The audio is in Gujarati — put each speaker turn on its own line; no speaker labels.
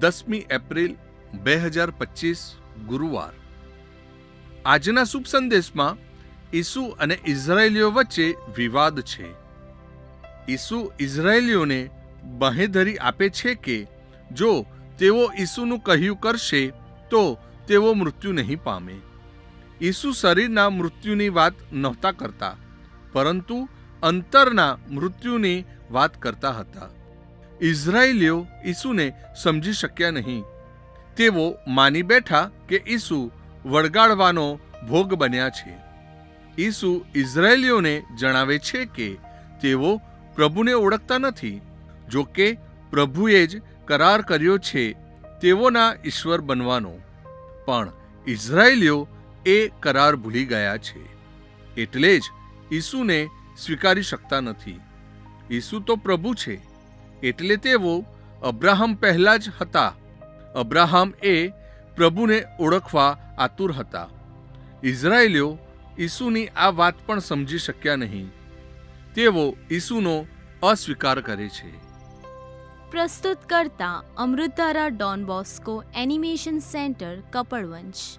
દસમી એપ્રિલ બે હજાર પચીસ, ગુરુવાર. આજના શુભ સંદેશમાં ઈસુ અને ઇઝરાયેલીઓ વચ્ચે વિવાદ છે. ઈસુ ઇઝરાયેલીઓને બાહેધરી આપે છે કે જો તેઓ ઈસુનું કહ્યું કરશે, તો તેઓ મૃત્યુ નહીં પામે. ઈસુ શરીરના મૃત્યુની વાત નહોતા કરતા, પરંતુ અંતરના મૃત્યુની વાત કરતા હતા. ઇઝરાયેલીઓ ઈસુને સમજી શક્યા નહીં. તેઓ માની બેઠા કે ઈસુ વળગાડવાનો ભોગ બન્યા છે. ઈસુ ઇઝરાયેલીઓને જણાવે છે કે તેઓ પ્રભુને ઓળખતા નથી. જો કે પ્રભુએ જ કરાર કર્યો છે તેઓના ઈશ્વર બનવાનો. પણ ઇઝરાયેલીઓ એ કરાર ભૂલી ગયા છે. એટલે જ ઈસુને સ્વીકારી શકતા નથી. ઈસુ તો પ્રભુ છે. એટલે તેઓ અબ્રાહમ પહેલા જ હતા. અબ્રાહમ એ પ્રભુને ઓળખવા આતુર હતા. ઇઝરાયેલીઓ ઈસુની આ વાત પણ સમજી શક્યા નહીં. તેઓ ઈસુનો અસ્વીકાર કરે છે.
પ્રસ્તુત કરતા Amrutdhara Don Bosco animation centre Kapadvanj